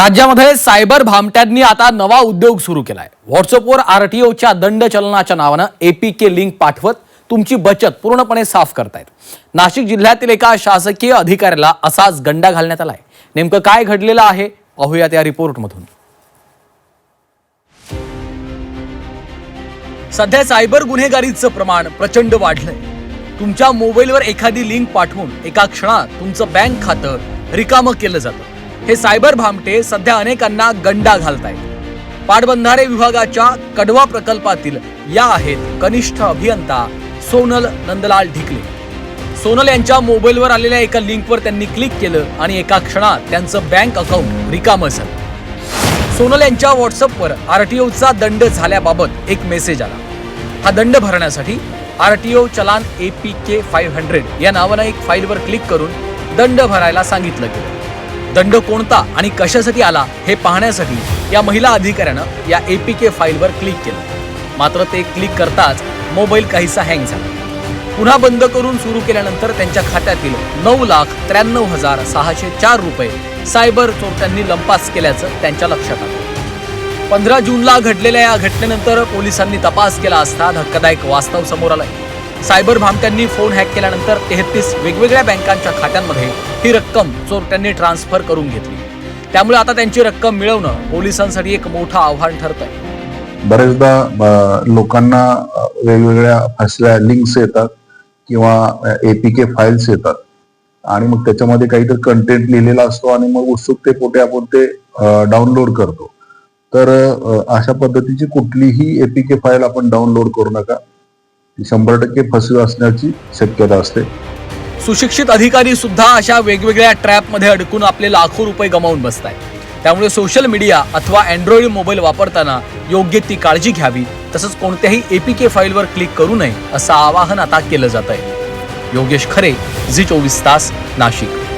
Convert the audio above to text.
राज्यामध्ये सायबर भामट्यांनी आता नवा उद्योग सुरू केलाय. व्हॉट्सअपवर आरटीओच्या दंड चलनाच्या नावानं एपीके लिंक पाठवत तुमची बचत पूर्णपणे साफ करतायत. नाशिक जिल्ह्यातील एका शासकीय अधिकाऱ्याला असाच गंडा घालण्यात आलाय. नेमकं काय घडलेलं आहे? पाहूया या रिपोर्टमधून. सध्या सायबर गुन्हेगारीचं प्रमाण प्रचंड वाढलंय. तुमच्या मोबाईलवर एखादी लिंक पाठवून एका क्षणात तुमचं बँक खातं रिकामं केलं जातं. हे सायबर भामटे सध्या अनेकांना गंडा घालत आहेत पाटबंधारे विभागाच्या कडवा प्रकल्पातील या आहेत कनिष्ठ अभियंता सोनल नंदलाल ढिकले. सोनल यांच्या मोबाईलवर आलेल्या एका लिंकवर त्यांनी क्लिक केलं आणि एका क्षणात त्यांचं बँक अकाउंट रिकामं झालं. सोनल यांच्या व्हॉट्सअपवर आरटीओचा दंड झाल्याबाबत एक मेसेज आला. हा दंड भरण्यासाठी RTO challan A P K five hundred या नावानं एक फाईलवर क्लिक करून दंड भरायला सांगितलं गेलं. दंड कोणता आणि कशासाठी आला हे पाहण्यासाठी या महिला अधिकाऱ्यानं या ए पी के फाईलवर क्लिक केलं. मात्र ते क्लिक करताच मोबाईल काहीसा हँग झाला. पुन्हा बंद करून सुरू केल्यानंतर त्यांच्या खात्यातील नऊ लाख त्र्याण्णव हजार सहाशे चार रुपये सायबर चोरट्यांनी लंपास केल्याचं त्यांच्या लक्षात आलं. पंधरा जूनला घडलेल्या या घटनेनंतर पोलिसांनी तपास केला असता धक्कादायक वास्तव समोर आलंय. सायबर भामट्यांनी फोन हॅक केल्यानंतर तेहतीस वेगवेगळ्या बँकांच्या खात्यांमध्ये ही रक्कम चोरट्यांनी ट्रान्सफर करून घेतली. त्यामुळे आता त्यांची रक्कम मिळवणं पोलिसांसाठी एक मोठं आव्हान ठरत आहे बरेचदा लोकांना वेगवेगळ्या फसल्या लिंक्स येतात किंवा एपीके फाईल्स येतात. आणि मग त्याच्यामध्ये काहीतरी कंटेंट लिहिलेला असतो आणि मग उत्सुकतेपोटी आपण ते डाउनलोड करतो. तर अशा पद्धतीची कुठलीही एपीके फाईल आपण डाउनलोड करू नका. शंभर टक्के फसवी असण्याची शक्यता असते. सुशिक्षित अधिकारी सुद्धा अशा वेगवेगळ्या ट्रॅपमध्ये अडकून आपले लाखो रुपये गमावून बसताय त्यामुळे सोशल मीडिया अथवा अँड्रॉइड मोबाईल वापरताना योग्य ती काळजी घ्यावी तसंच कोणत्याही एपीके फाईलवर क्लिक करू नये असं आवाहन आता केलं जात आहे योगेश खरे झी चोवीस तास नाशिक.